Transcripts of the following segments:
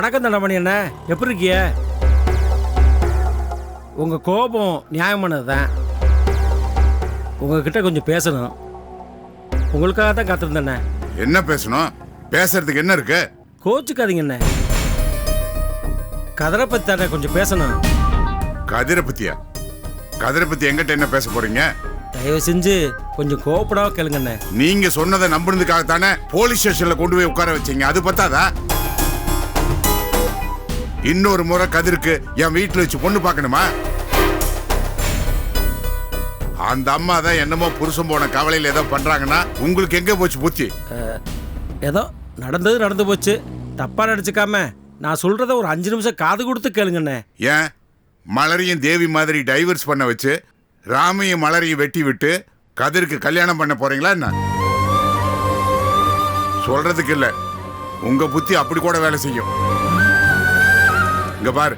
வணக்கம் தண்டமணி என்ன எப்படி இருக்கிய? உங்க கோபம் நியாயமானது தான் உங்ககிட்ட கொஞ்சம் பேசணும். உங்களுக்காக தான் காத்திருந்தேண்ணே என்ன பேசணும்? பேசுறதுக்கு என்ன இருக்கு? கோச்சுக்காதீங்க என்ன கதரை பத்தி தானே கொஞ்சம் பேசணும். கதிரை பத்தியா? கதிரை பத்தி எங்கிட்ட என்ன பேச போறீங்க? தயவு செஞ்சு கொஞ்சம் கோவப்படாம கேளுங்கண்ணே நீங்க சொன்னதை நம்புனதுக்காக தானே போலீஸ் ஸ்டேஷன்ல கொண்டு போய் உட்கார வச்சீங்க. அது பத்தாதா? இன்னொரு முறை கதிருக்கு என் வீட்டுல வச்சு பொண்ணு பார்க்கணுமா? அந்த அம்மா தான் என்னமோ புருஷன் போன கவலையில ஏதோ பண்றாங்கன்னா உங்களுக்கு எங்க போச்சு புத்தி? ஏதோ நடந்தது நடந்து போச்சு. தப்பா நினச்சிக்காம நான் சொல்றத ஒரு அஞ்சு நிமிஷம் காது கொடுத்து கேளுங்கண்ணே. ஏன்? மலரையும் தேவி மாதிரி டைவர்ஸ் பண்ண வச்சு ராமையும் மலரையும் வெட்டி விட்டு கதிருக்கு கல்யாணம் பண்ண போறீங்களா என்ன? சொல்றதுக்கு இல்ல. உங்க புத்தி அப்படி கூட வேலை செய்யும். இங்க பாரு.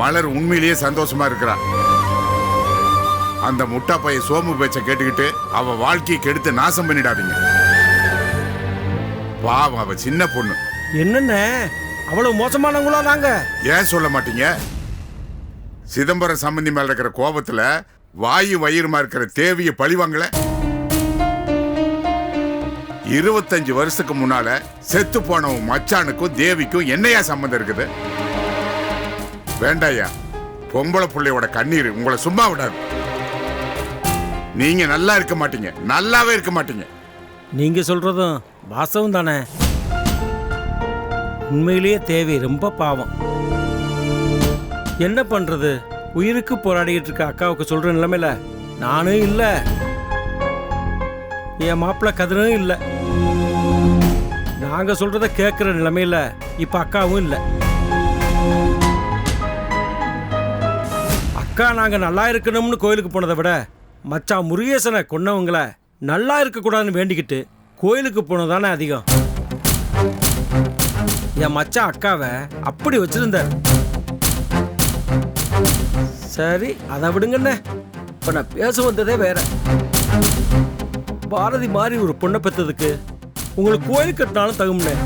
மலர் உண்மையிலேயே சந்தோஷமா இருக்கிறா. அந்த முட்டா பையன் சோமு பேச்ச கேட்டுக்கிட்டு அவ வாழ்க்கையை கெடுத்து நாசம் பண்ணிடாதீங்க. பாவம் அவ சின்ன பொண்ணு. என்னண்ணே அவ்வளவு மோசமானவங்களா நாங்க? ஏன் சொல்ல மாட்டீங்க? சிதம்பரம் சம்பந்தி மேல இருக்கிற கோபத்துல வாயு வயிறுமா இருக்கிற தேவிய பழிவாங்கள இருபத்தஞ்சு வருஷத்துக்கு முன்னால செத்து போன உன் மச்சானுக்கும் தேவிக்கும் என்னையா சம்பந்தம் இருக்குது? வேண்டாயா பொம்பளை பிள்ளையோட கண்ணீர் உங்களை சும்மா விடாது. நீங்க நல்லா இருக்க மாட்டீங்க. நல்லாவே இருக்க மாட்டீங்க. நீங்க சொல்றதும் வாசவும் தானே? உண்மையிலேயே தேவை ரொம்ப பாவம். என்ன பண்றது? உயிருக்கு போராடிக்கிட்டு இருக்க அக்காவுக்கு சொல்ற நிலைமையில நானும் இல்லை. என் மாப்பிள்ள கதிரும் இல்லை. நாங்க சொல்றத கேட்கிற நிலைமையில இப்ப அக்காவும் இல்லை. அக்கா நாங்கள் நல்லா இருக்கணும்னு கோயிலுக்கு போனதை விட மச்சான் முருகேசனை கொன்னவங்கள நல்லா இருக்கக்கூடாதுன்னு வேண்டிக்கிட்டு கோயிலுக்கு போனதானே அதிகம். என் மச்சான் அக்காவை அப்படி வச்சிருந்தார். சரி அதை விடுங்கண்ணே. இப்போ நான் பேச வந்ததே வேற. பாரதி மாதிரி ஒரு பொண்ணை பெற்றதுக்கு உங்களுக்கு கோயில் கட்டினாலும் தகும்னே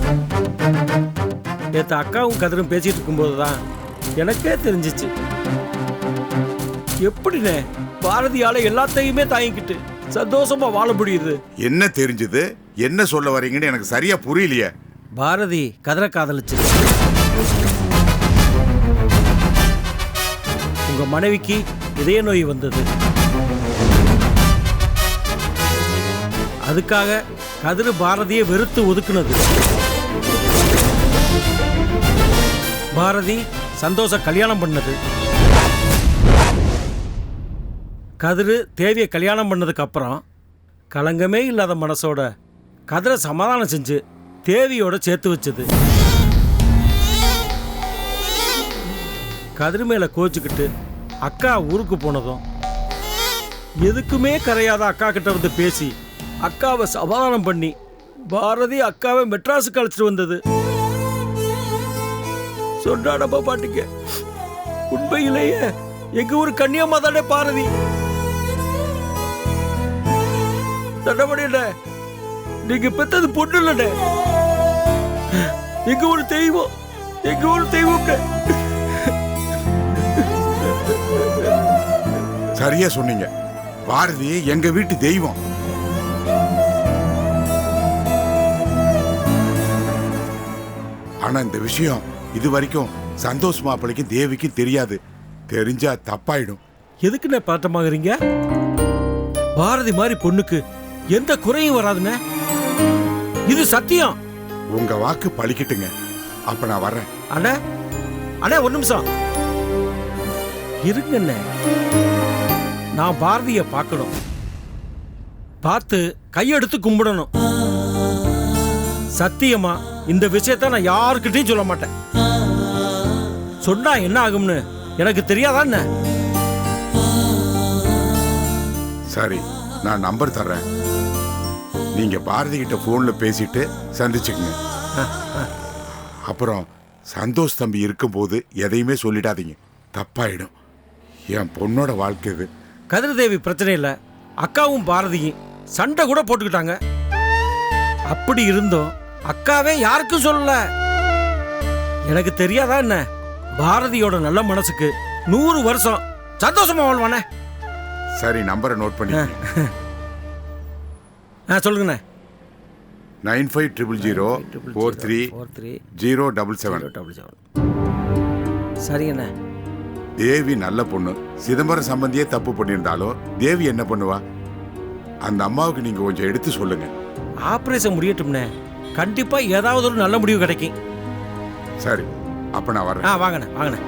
நேற்று அக்காவும் கதிரும் பேசிகிட்டு இருக்கும்போது தான் எனக்கே தெரிஞ்சிச்சு. எப்படிண்ணே பாரதியால எல்லாத்தையுமே தாங்கிக்கிட்டு சந்தோஷமா வாழ முடியுது. என்ன தெரிஞ்சது? என்ன சொல்ல வரீங்கன்னு எனக்கு சரியா புரியலையே. பாரதி கதிரை காதலிச்சு உங்க மனைவிக்கு இதய நோய் வந்தது. அதுக்காக கதிரு பாரதியை வெறுத்து ஒதுக்குனது. பாரதி சந்தோஷ கல்யாணம் பண்ணது. கதிரு தேவியை கல்யாணம் பண்ணதுக்கப்புறம் கலங்கமே இல்லாத மனசோட கதிரை சமாதானம் செஞ்சு தேவியோட சேர்த்து வச்சது. கதிர் மேலே கோச்சிக்கிட்டு அக்கா ஊருக்கு போனதும் எதுக்குமே கரையாத அக்கா கிட்ட வந்து பேசி அக்காவை சமாதானம் பண்ணி பாரதி அக்காவை மெட்ராஸுக்கு அழைச்சிட்டு வந்தது. சொன்னா நம்ப மாட்டீங்க உண்மையிலேயே எங்க ஊர் கன்னியம்மா தானே பாரதி? தண்டபடியில நீங்க பெத்தது பொண்ணு இல்லைண்ணே. எங்க ஊர் தெய்வம். எங்க ஊர் தெய்வம்ண்ணே சரியா சொன்னீங்க. பாரதி எங்க வீட்டு தெய்வம். ஆனா இந்த விஷயம் இது வரைக்கும் சந்தோஷ் மாப்பிளைக்கும் தேவிக்கும் தெரியாது. தெரிஞ்சா தப்பாயிடும். எதுக்குண்ணே பதட்டமாகறீங்க பாரதி மாதிரி பொண்ணுக்கு எந்த குறையும் வராதுண்ணே. இது சத்தியம். உங்க வாக்கு பழிக்கட்டுங்க. அப்ப நான் வர்றேன். அண்ணே அண்ணே ஒரு நிமிஷம். இருங்கண்ணே. நான் பாரதிய பார்க்கணும். பார்த்து கையெடுத்து கும்பிடணும். சத்தியமா இந்த விஷயத்த நான் யாருக்கிட்டையும் சொல்ல மாட்டேன். சொன்னா என்ன ஆகும்னு எனக்கு தெரியாதா என்ன சரி நான் நம்பர் தர்றேன். நீங்க பாரதி கிட்ட போன்ல பேசிட்டு சந்திச்சுக்குங்க. அப்புறம் சந்தோஷ் தம்பி இருக்கும்போது எதையுமே சொல்லிடாதீங்க. தப்பாயிடும். என் பொண்ணோட வாழ்க்கை இது. கதிர்தேவி பிரச்சனை இல்லை. அக்காவும் பாரதியும் சண்டை கூட போட்டுக்கிட்டாங்க. அப்படி இருந்தோம். அக்காவே யாருக்கும் சொல்லல. எனக்கு தெரியாதா என்ன? பாரதியோட நல்ல மனசுக்கு நூறு வருஷம் சந்தோஷமா வாழ்வானே? சரி நம்பரை நோட் பண்ணிக்கங்க. ஆ சொல்லுங்கண்ணே. Nine five triple zero four three four three zero double seven. Double seven. சரிங்கண்ணே. தேவி நல்ல பொண்ணு. சிதம்பரம் சம்பந்தியே தப்பு பண்ணியிருந்தாலும் தேவி என்ன பண்ணுவா? அந்த அம்மாவுக்கு நீங்க கொஞ்சம் எடுத்து சொல்லுங்க. ஆப்ரேஷன் முடியட்டும்ண்ணே. கண்டிப்பா ஏதாவது ஒரு நல்ல முடிவு கிடைக்கும். சரி அப்ப நான் வர்றேன். ஆ வாங்கண்ணே வாங்கண்ணே.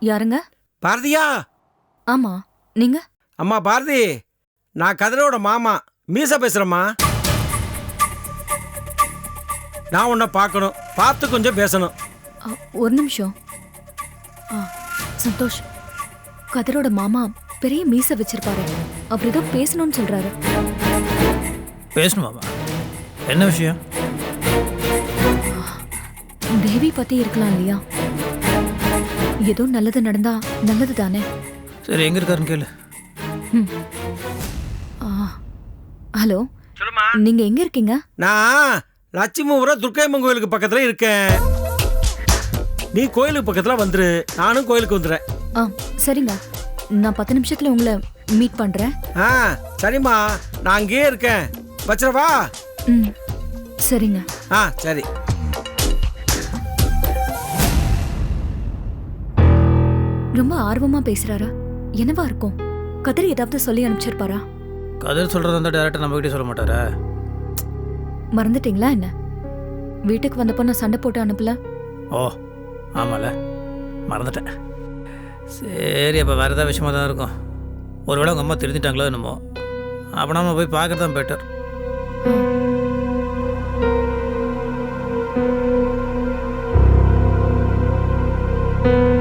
யாருங்க? பாரதியா! ஆமா நீங்க? அம்மா பாரதி! நான் கதிரோட மாமா. மீசா பேசுறேம்மா. நான் உன்னை பார்க்கணும். பார்த்து கொஞ்சம் பேசணும். அ, ஒரு நிமிஷம். ஆ, சந்தோஷ். கதிரோட மாமா பெரிய மீச வச்சிருப்பாரு. அவர் ஏதோ பேசணும்னு சொல்றாரு. பேசணுமாமா என்ன விஷயம்? தேவி பத்தி இருக்கலாம் இல்லையா? ஏதோ நல்லது நடந்தா நல்லது தானே சரி எங்க இருக்காருன்னு கேளு. ஆ, ஹலோ நீங்க எங்க இருக்கீங்க? நான் லட்சுமிபுரம் துர்க்கையம்மன் கோயிலுக்கு பக்கத்துல இருக்கேன். நீ கோயிலுக்கு பக்கத்துல வந்துரு. நானும் கோயிலுக்கு வந்துடுறேன் ஆ சரிங்க. நான் பத்து நிமிஷத்துல உங்களை மீட் பண்றேன். ஆ சரிம்மா. நான் அங்கேயே இருக்கேன். வச்சிரவா ம் சரிங்க. ஆ சரி. ரொம்ப ஆர்வமா பேசுறாரா? என்னவா இருக்கும்? கதிர் ஏதாவது சொல்லி அனுப்பிச்சிருப்பாரா? கதிர் சொல்றது அந்த டேரக்டர் நம்ம கிட்டே சொல்ல மாட்டாரா? மறந்துட்டீங்களா என்ன? வீட்டுக்கு வந்தப்போ நான் சண்டை போட்டு அனுப்பல? ஓ ஆமால. மறந்துட்டேன். சரி அப்போ வேறு ஏதாவது விஷயமா தான் இருக்கும். ஒருவேளை உங்கள் அம்மா தெரிஞ்சிட்டாங்களோ என்னமோ. அப்போ நம்ம போய் பார்க்கறது தான் பெட்டர் இங்கே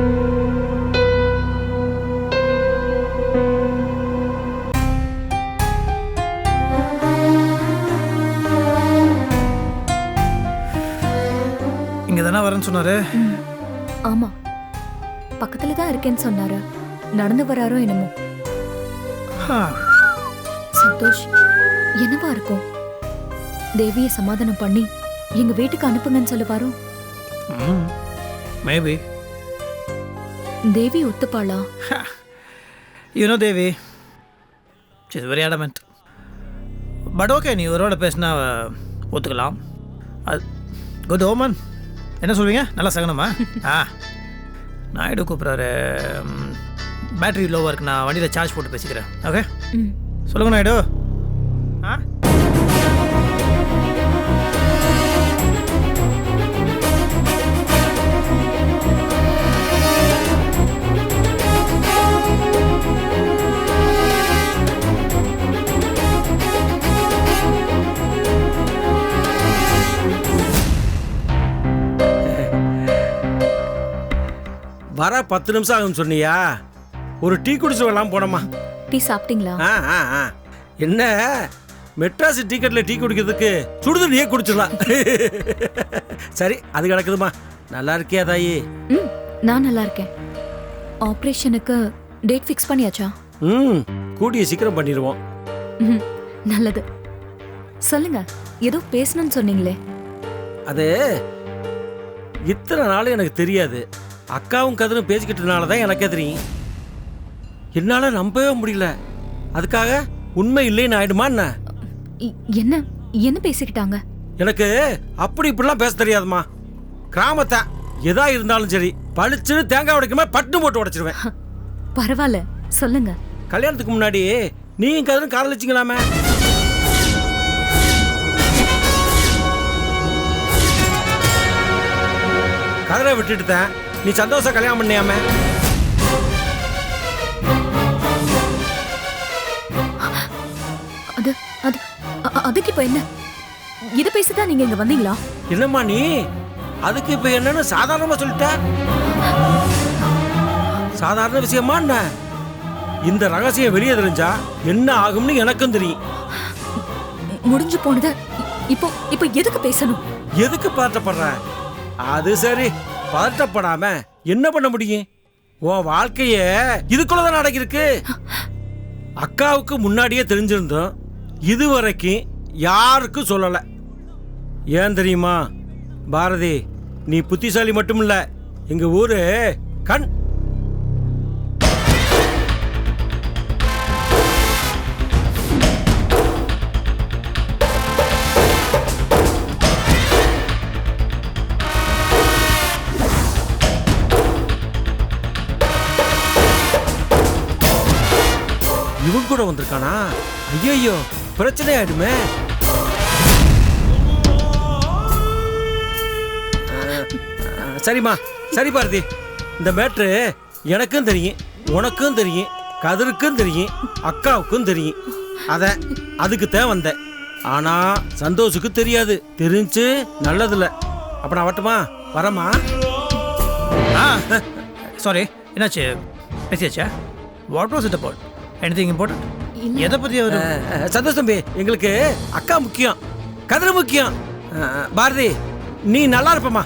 சொன்னாரு ஆமா. பக்கத்துல தான் இருக்கேன்னு சொன்னாரு. நடந்து வராரோ என்னமோ. சந்தோஷ் என்னவா இருக்கும்? தேவியை சமாதானம் பண்ணி எங்க வீட்டுக்கு அனுப்புங்கன்னு சொல்லுவாரோ? ம் maybe. Devi ஒத்துப்பாளா? You know Devi is very adamant but okay நீ ஒருவேளை பேசினா ஒத்துக்கலாம். அது குட் ஓமன் என்ன சொல்வீங்க? நல்லா சகனமா? ஆ. நாயுடு கூப்பிட்றாரு? பேட்டரி லோவாக இருக்கு நான் வண்டியில் சார்ஜ் போட்டு பேசிக்கிறேன். ஓகே சொல்லுங்க நாயுடு. வர பத்து நிமிஷம் ஆகும் சொன்னியா? ஒரு டீ குடிச்சு வரலாம் போனோமா? டீ சாப்பிட்டீங்களா? ஆ ஆ ஆ. என்ன? மெட்ராஸ் டிக்கெட்ல டீ குடிக்கிறதுக்கு சுடுதண்ணியே குடிச்சிடலாம். சரி அது கிடக்குதுமா. நல்லா இருக்கியா தாயி? ம் நான் நல்லா இருக்கேன். ஆப்ரேஷனுக்கு டேட் ஃபிக்ஸ் பண்ணியாச்சா? ம் கூடிய சீக்கிரம் பண்ணிடுவோம். ம் நல்லது. சொல்லுங்க ஏதோ பேசணும்னு சொன்னீங்களே. அது இத்தனை நாள் எனக்கு தெரியாது. அக்காவும் கதனும் பேசிக்கிட்டதுனால தான் எனக்கே தெரியும். என்னால் நம்பவே முடியல. அதுக்காக உண்மை இல்லைன்னு ஆயிடுமா என்ன? என்ன? என்ன பேசிக்கிட்டாங்க? எனக்கு அப்படி இப்படிலாம் பேச தெரியாதும்மா கிராமத்தை எதா இருந்தாலும் சரி பளிச்சுன்னு தேங்காய் உடைக்குமா பட்டு போட்டு உடைச்சிருவேன். பரவாயில்ல. சொல்லுங்க. கல்யாணத்துக்கு முன்னாடி நீயும் கதனும் காதலிச்சிங்களாமே கதரை விட்டுட்டுதான் நீ சந்தோஷம் கல்யாணம் பண்ணியாமே? அது அது அதுக்கு இப்ப என்ன? இத பேசிதான் நீங்க இங்க வந்தீங்களா? என்னம்மா நீ? அதுக்கு இப்ப என்னன்னு சாதாரணமா சொல்லிட்ட? சாதாரண விஷயமா என்ன? இந்த ரகசியம் வெளியே தெரிஞ்சா என்ன ஆகும்னு எனக்கும் தெரியும். முடிஞ்சு போனத இப்போ இப்போ எதுக்கு பேசணும்? எதுக்கு பதட்டப்படுற அது சரி. பதட்டப்படாம என்ன பண்ண முடியும்? உன் வாழ்க்கைய இதுக்குள்ளதான் அடங்கியிருக்கு. அக்காவுக்கு முன்னாடியே தெரிஞ்சிருந்தோம். இதுவரைக்கும் யாருக்கும் சொல்லலை. ஏன் தெரியுமா? பாரதி நீ புத்திசாலி மட்டும் இல்லை. எங்கள் ஊர் கண் இவன் கூட வந்திருக்கானா? ஐயோ பிரச்சனை ஆயிடுமே சரிம்மா சரி பாரதி. இந்த மேட்ரு எனக்கும் தெரியும் உனக்கும் தெரியும் கதிருக்கும் தெரியும் அக்காவுக்கும் தெரியும். அத அதுக்கு தான் வந்தேன். ஆனா சந்தோஷுக்கு தெரியாது. தெரிஞ்சு நல்லதில்ல. அப்ப நான் வரட்டுமா? வரமா ஆ சாரி என்னாச்சு? பேசியாச்சா? What was it about anything important எதை பற்றி அவர் சந்தோஷ் தம்பி எங்களுக்கு அக்கா முக்கியம் கதிர் முக்கியம். பாரதி நீ நல்லா இருப்பமா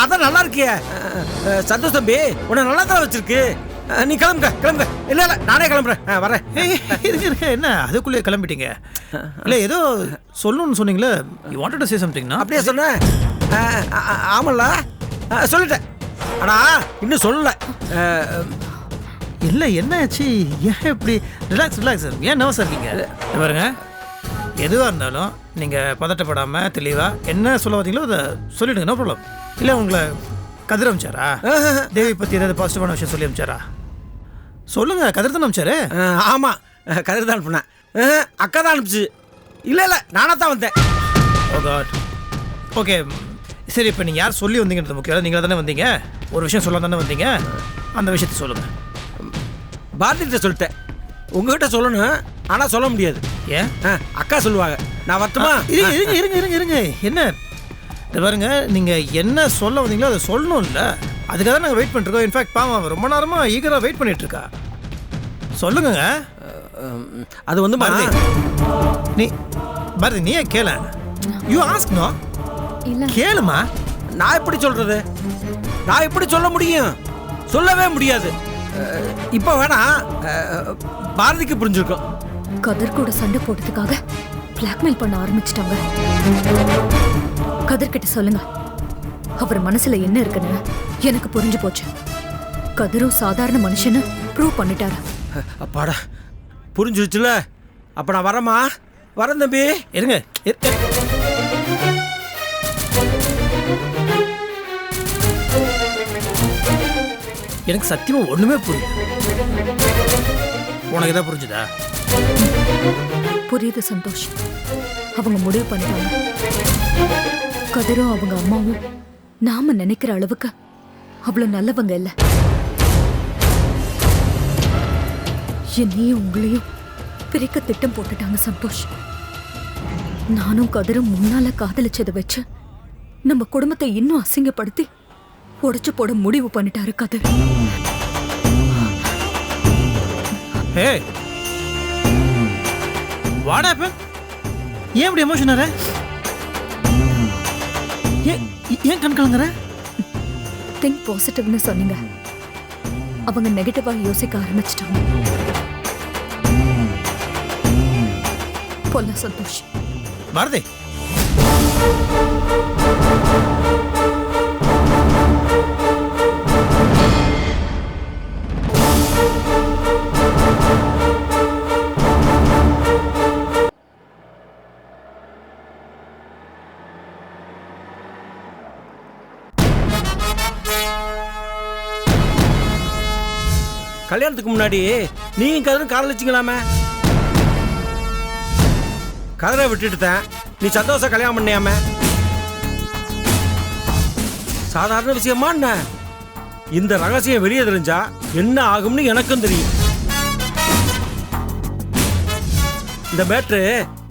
அதான் நல்லா இருக்கிய. சந்தோஷ் தம்பி உன்னை நல்லா தான் வச்சிருக்கு. நீ கிளம்புங்க கிளம்புங்க. இல்ல இல்ல நானே கிளம்புறேன். வரேன். ஏய், இருங்க இருங்க. என்ன அதுக்குள்ளே கிளம்பிட்டீங்க? இல்லை ஏதோ சொல்லணும்னு சொன்னீங்களே யூ வாண்டட் டு சே சம்திங்னா அப்படியே சொன்னேன். ஆமல்ல? சொல்லிட்டேன். ஆனா இன்னும் சொல்லல. இல்லை என்ன ஆச்சு ஏன் இப்படி? ரிலாக்ஸ் ரிலாக்ஸ் ஏன் நர்வஸாக இருக்கீங்க? பாருங்க. எதுவாக இருந்தாலும் நீங்கள் பதட்டப்படாமல் தெளிவாக என்ன சொல்ல வந்தீங்களோ அதை சொல்லிடுங்க நோ ப்ராப்ளம் இல்லை உங்களை கதிர் அமிச்சாரா? தேவி பற்றி ஏதாவது பாசிட்டிவான விஷயம் சொல்லி அமிச்சாரா? சொல்லுங்க கதிர் தானே அமிச்சாரு? அஹ், ஆமா. அஹ், கதிர் தான் அனுப்புனேன். அக்கா தான் அனுப்பிச்சு. இல்ல இல்ல நானா தான் வந்தேன். ஓ காட் ஓகே சரி இப்போ நீங்கள் யார் சொல்லி வந்தீங்கன்றது முக்கியம். நீங்களா தானே வந்தீங்க? ஒரு விஷயம் சொல்ல தானே வந்தீங்க? அந்த விஷயத்தை சொல்லுங்கள் பாரதிகிட்ட சொல்லிட்டேன். உங்ககிட்ட சொல்லணும் ஆனா சொல்ல முடியாது. ஏன்? ஆ, அக்கா சொல்லுவாங்க. நான் வரட்டுமா இருங்க இருங்க இருங்க இருங்க இருங்க. என்ன? இது பாருங்க நீங்கள் என்ன சொல்ல வந்தீங்களோ அதை சொல்லணும் இல்லை அதுக்காக தான் நாங்கள் வெயிட் பண்ணிருக்கோம் இன்ஃபேக்ட் பாவம் ரொம்ப நேரமாக ஈகராக வெயிட் பண்ணிட்டு இருக்கா சொல்லுங்கங்க. உம், அது வந்து பாரதி. நீ பாரதி நீ ஏன் கேள? யூ ஆஸ்க் நோ இல்ல. கேளுமா? நான் எப்படி சொல்றது? நான் எப்படி சொல்ல முடியும்? சொல்லவே முடியாது. இப்போ வேணா பாரதிக்கு புரிஞ்சிருக்கும். கதிர் கூட சண்டை போட்டதுக்காக பிளாக்மெயில் பண்ண ஆரம்பிச்சிட்டாங்க. கதிர் கிட்ட சொல்லுங்க. அவர் மனசுல என்ன இருக்குன்னு எனக்கு புரிஞ்சு போச்சு. கதிரும் சாதாரண மனுஷன்னு ப்ரூவ் பண்ணிட்டாரு. அப்பாடா புரிஞ்சிருச்சுல? அப்ப நான் வரேம்மா. வரேன் தம்பி. இருங்க. எனக்கு சத்தியமா ஒண்ணுமே புரியல. உனக்கு எதாவது புரிஞ்சுதா? புரியுது சந்தோஷ். அவங்க முடிவு பண்ணிட்டாங்க. கதிரும் அவங்க அம்மாவும் நாம நினைக்கிற அளவுக்கு அவ்வளவு நல்லவங்க இல்ல. என்னையும் உங்களையும் பிரிக்க திட்டம் போட்டுட்டாங்க சந்தோஷ். நானும் கதிரும் முன்னால காதலிச்சதை வச்சு நம்ம குடும்பத்தை இன்னும் அசிங்கப்படுத்தி உடைச்சு போட முடிவு பண்ணிட்டாரு கதிர். ஹே! வாட் ஹேப்பன் ஏன் இப்படி எமோஷன் ஆற ஏன் ஏன் கண் கலங்குற? திங்க் பாசிட்டிவ்னு சொன்னீங்க. அவங்க நெகட்டிவா யோசிக்க ஆரம்பிச்சிட்டாங்க. போல சந்தோஷ். பாரதி. கல்யாணத்துக்கு முன்னாடி நீயும் கதிரும் காதலிச்சிங்களாமே கதிரை விட்டுட்டுட்டேன் நீ சந்தோஷம் கல்யாணம் பண்ணியாம? சாதாரண விஷயமா என்ன? இந்த ரகசியம் வெளியே தெரிஞ்சா என்ன ஆகும்னு எனக்கும் தெரியும். இந்த மேட்ரு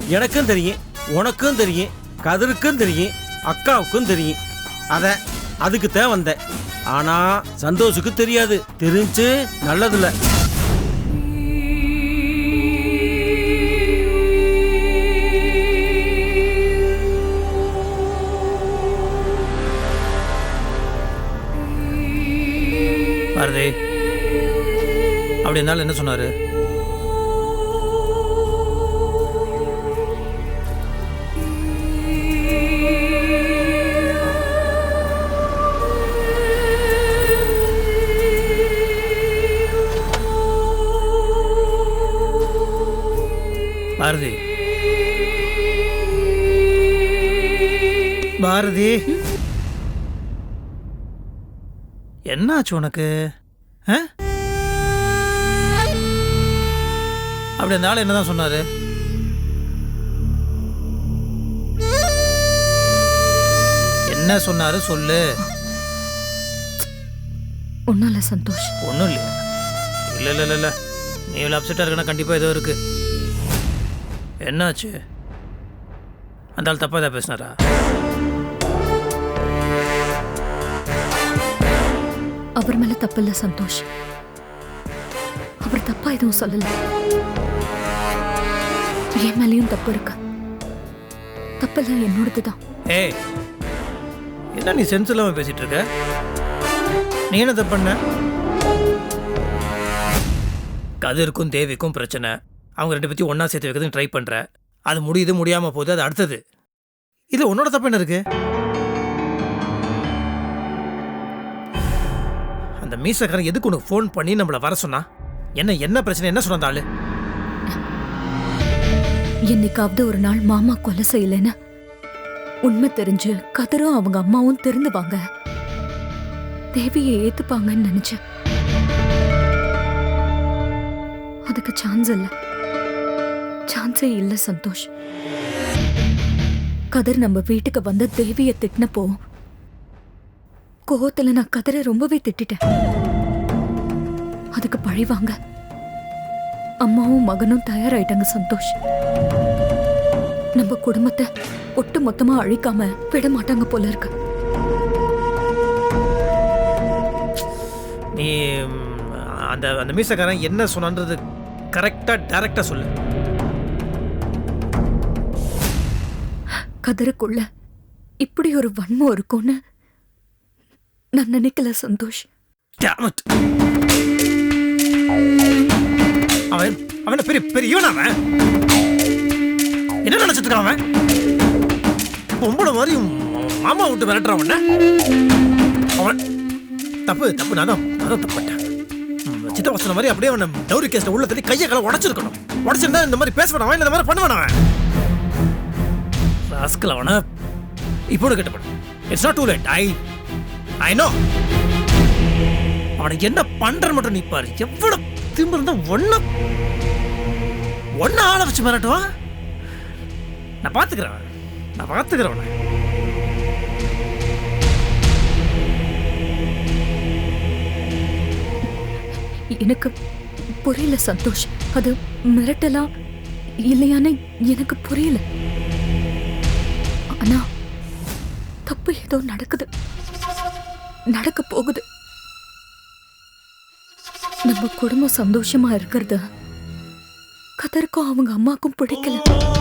எனக்கும் தெரியும் உனக்கும் தெரியும் கதிருக்கும் தெரியும் அக்காவுக்கும் தெரியும். அதை அதுக்கு தான் வந்தேன். ஆனா சந்தோஷுக்கு தெரியாது. தெரிஞ்சு நல்லதில்ல. பாரதி அப்படி இருந்தாலும் என்ன சொன்னாரு? பாரதி. என்னாச்சு உனக்கு? அப்படி அந்த ஆள் என்னதான் சொன்னாரு? என்ன சொன்னாரு சொல்லு. ஒன்றும் இல்லை சந்தோஷ். ஒன்றும் இல்லையா இல்லை இல்லை இல்லை இல்லை. நீ இவ்வளோ அப்செட்டாக இருக்குன்னா கண்டிப்பாக ஏதோ இருக்கு. என்னாச்சு? அந்த ஆள் தப்பாக ஏதாவது பேசினாரா? அவர் மேல தப்பு இல்ல சந்தோஷ். அவர் தப்பா எதுவும் சொல்லல. என் மேலேயும் தப்பு இருக்கு. தப்பெல்லாம் என்னோடதுதான். ஏய் என்ன நீ சென்ஸ் இல்லாம பேசிட்டு இருக்க நீ என்ன தப்பு பண்ண? கதிருக்கும் தேவிக்கும் பிரச்சனை. அவங்க ரெண்டு பற்றி ஒன்றா சேர்த்து வைக்கிறதுக்கு ட்ரை பண்ணுற அது முடியுது முடியாமல் போகுது அது அடுத்தது. இது உன்னோட தப்பு என்ன இருக்கு? அந்த மீசக்காரன் எதுக்கு உனக்கு ஃபோன் பண்ணி நம்மளை வர சொன்னா? என்ன என்ன பிரச்சனை என்ன சொன்ன ஆளு? என்னைக்காவது ஒரு நாள் மாமா கொலை செய்யலைன்னு உண்மை தெரிஞ்சு கதரும் அவங்க அம்மாவும் திருந்துவாங்க தேவியை ஏத்துப்பாங்கன்னு நினைச்சேன் அதுக்கு சான்ஸ் இல்ல. சான்ஸே இல்லை சந்தோஷ். கதர் நம்ம வீட்டுக்கு வந்து தேவியை திட்டினப்போ கோவத்துல நான் கதரை ரொம்பவே திட்டிட்டேன். அதுக்கு பழி வாங்க. அம்மாவும் மகனும் தயாராயிட்டாங்க சந்தோஷ். நம்ம குடும்பத்தை ஒட்டு மொத்தமா அழிக்காம விட மாட்டாங்க போல இருக்கு. நீ அந்த அந்த மீசக்காரன் என்ன சொன்னான்றது கரெக்டாக டைரக்டாக சொல்லு. கதருக்குள்ள இப்படி ஒரு வன்மம் இருக்கும்னு நான் நினைக்கல சந்தோஷ். அவன் அவன் பெரிய பெரிய அவன்? என்ன நினைச்சிட்டு இருக்கான் அவன்? பொம்பளை மாதிரி மாமா விட்டு விரட்டுறான் அவன. அவன் தப்பு தப்பு நான் தான் நான் தான் சித்த வசன மாதிரி அப்படியே அவன் டவுரி கேஸ்ல உள்ள தள்ளி கையை கலை உடைச்சிருக்கணும். உடைச்சிருந்தா இந்த மாதிரி பேசுவான் அவன்? இந்த மாதிரி பண்ணுவான் அவன்? ராஸ்கல் அவனை? இப்போ கட்டப்படும் it's not too late I I அவனை என்ன பண்றன்னு மட்டும் நீ பாரு. எவ்வளவு திரும்ப இருந்தா ஒன்ன ஒன்ன ஆளை வச்சு மிரட்டுவான் நான் பாத்துக்கிறேன். நான் பாத்துக்கிறேன் எனக்கு புரியல சந்தோஷ். அது மிரட்டலா இல்லையான்னு எனக்கு புரியல. ஆனா தப்பு ஏதோ நடக்குது. நடக்க போகுது. நம்ம குடும்பம் சந்தோஷமா இருக்கிறது. கதருக்கும் அவங்க அம்மாக்கும் பிடிக்கல.